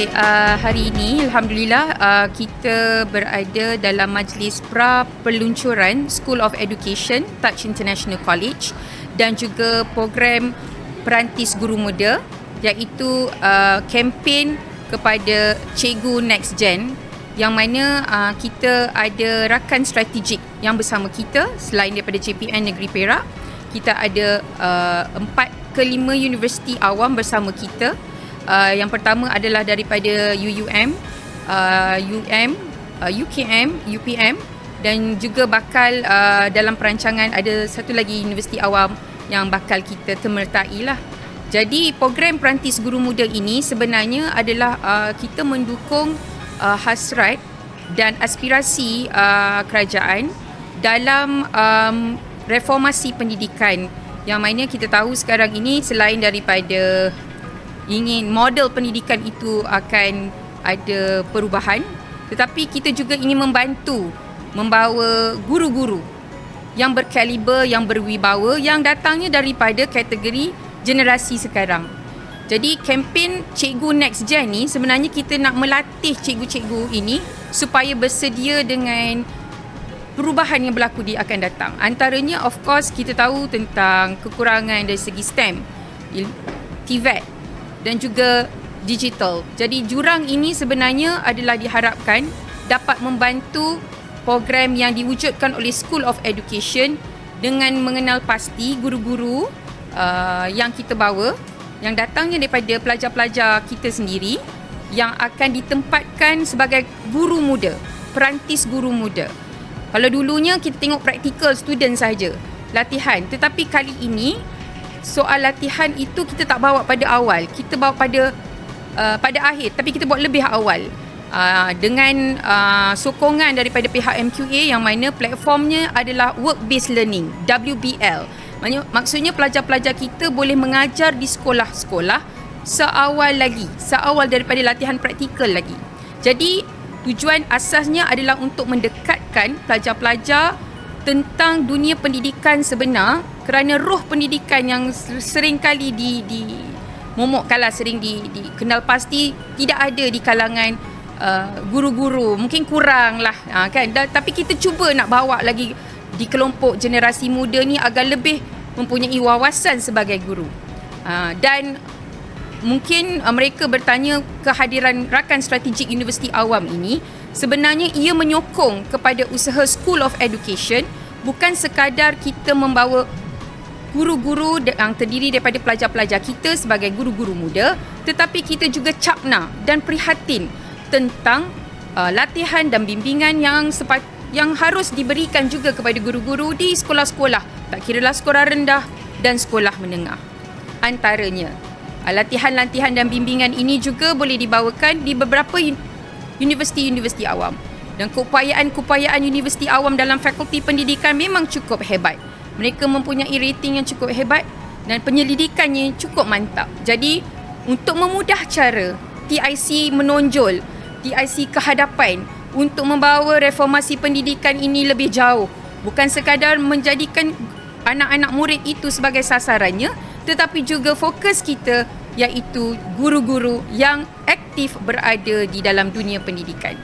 Okey, uh, hari ini alhamdulillah uh, kita berada dalam majlis pra peluncuran School of Education Touch International College dan juga program Perantis Guru Muda iaitu uh, kempen kepada Cikgu Next Gen yang mana uh, kita ada rakan strategik yang bersama kita selain daripada JPN Negeri Perak kita ada uh, empat ke lima universiti awam bersama kita Uh, yang pertama adalah daripada UUM, uh, UM, uh, UKM, UPM dan juga bakal uh, dalam perancangan ada satu lagi universiti awam yang bakal kita temertai lah. Jadi program Perantis Guru Muda ini sebenarnya adalah uh, kita mendukung uh, hasrat dan aspirasi uh, kerajaan dalam um, reformasi pendidikan yang mana kita tahu sekarang ini selain daripada ingin model pendidikan itu akan ada perubahan tetapi kita juga ingin membantu membawa guru-guru yang berkaliber, yang berwibawa yang datangnya daripada kategori generasi sekarang. Jadi kempen Cikgu Next Gen ni sebenarnya kita nak melatih cikgu-cikgu ini supaya bersedia dengan perubahan yang berlaku di akan datang. Antaranya of course kita tahu tentang kekurangan dari segi STEM, TVET, dan juga digital. Jadi jurang ini sebenarnya adalah diharapkan dapat membantu program yang diwujudkan oleh School of Education dengan mengenal pasti guru-guru uh, yang kita bawa yang datangnya daripada pelajar-pelajar kita sendiri yang akan ditempatkan sebagai guru muda, perantis guru muda. Kalau dulunya kita tengok practical student saja latihan, tetapi kali ini soal latihan itu kita tak bawa pada awal. Kita bawa pada uh, pada akhir. Tapi kita buat lebih awal. Uh, dengan uh, sokongan daripada pihak MQA yang mana platformnya adalah work based learning WBL maksudnya pelajar-pelajar kita boleh mengajar di sekolah-sekolah seawal lagi seawal daripada latihan praktikal lagi. Jadi tujuan asasnya adalah untuk mendekatkan pelajar-pelajar tentang dunia pendidikan sebenar kerana roh pendidikan yang sering kali di di momokkanlah sering di dikenal pasti tidak ada di kalangan uh, guru-guru. Mungkin kurang lah uh, kan? Da, tapi kita cuba nak bawa lagi di kelompok generasi muda ni agar lebih mempunyai wawasan sebagai guru. Uh, dan mungkin uh, mereka bertanya kehadiran rakan strategik universiti awam ini sebenarnya ia menyokong kepada usaha School of Education bukan sekadar kita membawa guru-guru yang terdiri daripada pelajar-pelajar kita sebagai guru-guru muda tetapi kita juga cakna dan prihatin tentang uh, latihan dan bimbingan yang sepat, yang harus diberikan juga kepada guru-guru di sekolah-sekolah. Tak kiralah sekolah rendah dan sekolah menengah. Antaranya uh, latihan-latihan dan bimbingan ini juga boleh dibawakan di beberapa universiti-universiti awam. Dan keupayaan-keupayaan universiti awam dalam fakulti pendidikan memang cukup hebat. Mereka mempunyai rating yang cukup hebat dan penyelidikannya cukup mantap. Jadi untuk memudah cara TIC menonjol, TIC kehadapan untuk membawa reformasi pendidikan ini lebih jauh. Bukan sekadar menjadikan anak-anak murid itu sebagai sasarannya tetapi juga fokus kita iaitu guru-guru yang aktif berada di dalam dunia pendidikan.